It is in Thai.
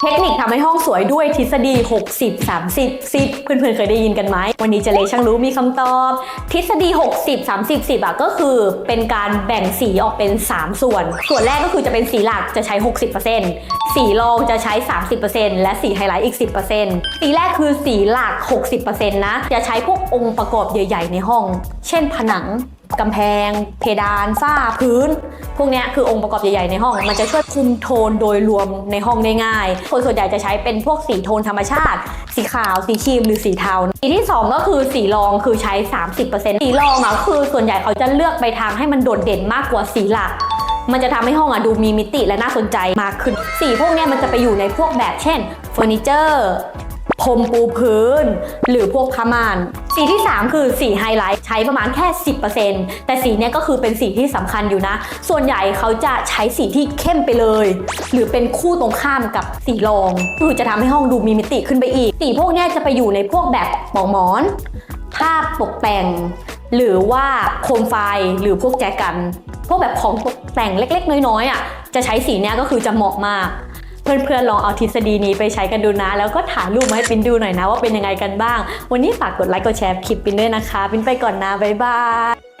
เทคนิคทำให้ห้องสวยด้วยทฤษฎี 60 30 10 เพื่อนๆ เคยได้ยินกันไหม วันนี้เจเลช่างรู้มีคำตอบ ทฤษฎี 60 30 10อะก็คือเป็นการแบ่งสีออกเป็น 3 ส่วน ส่วนแรกก็คือจะเป็นสีหลักจะใช้ 60%สีรองจะใช้ 30%และสีไฮไลท์อีก 10%สีแรกคือสีหลัก 60%นะ จะใช้พวกองค์ประกอบใหญ่ ๆ ในห้อง เช่นผนัง กำแพง เพดานฝ้าพื้น พวกนี้คือองค์ประกอบใหญ่ ๆ ในห้อง มันจะช่วยคุมโทนโดยรวมในห้องได้ง่าย คนส่วนใหญ่จะใช้เป็นพวกสีโทนธรรมชาติ สีขาว สีครีม หรือสีเทาสีที่ 2 ก็คือสีรองคือใช้ 30%สีรองอะคือส่วนใหญ่เขาจะเลือกไปทางให้มันโดดเด่นมากกว่าสีหลักมันจะทำให้ห้องอะดูมีมิติและน่าสนใจมากขึ้น สีพวกนี้มันจะไปอยู่ในพวกแบบเช่นเฟอร์นิเจอร์ พรมปูพื้น หรือพวกผ้าม่าน สีที่ 3 คือสีไฮไลท์ใช้ประมาณแค่ 10%แต่สีเนี้ยก็คือเป็นสีที่สำคัญอยู่นะ ส่วนใหญ่เขาจะใช้สีที่เข้มไปเลย หรือเป็นคู่ตรงข้ามกับสีรองคือจะทำให้ห้องดูมีมิติขึ้นไปอีก สีพวกนี้จะไปอยู่ในพวกแบบปอกหมอนภาพตกแต่ง หรือว่าโคมไฟหรือพวกแจกัน พวกแบบของตกแต่งเล็ก ๆ น้อยๆอะจะใช้สีเนี้ยก็คือจะเหมาะมาก เพื่อนๆลองเอาทฤษฎีนี้ไปใช้กันดูนะ แล้วก็ถ่ายรูปมาให้ปินดูหน่อยนะว่าเป็นยังไงกันบ้าง วันนี้ฝากกดไลค์กดแชร์คลิปปินด้วยนะคะ ปินไปก่อนนะบ๊ายบาย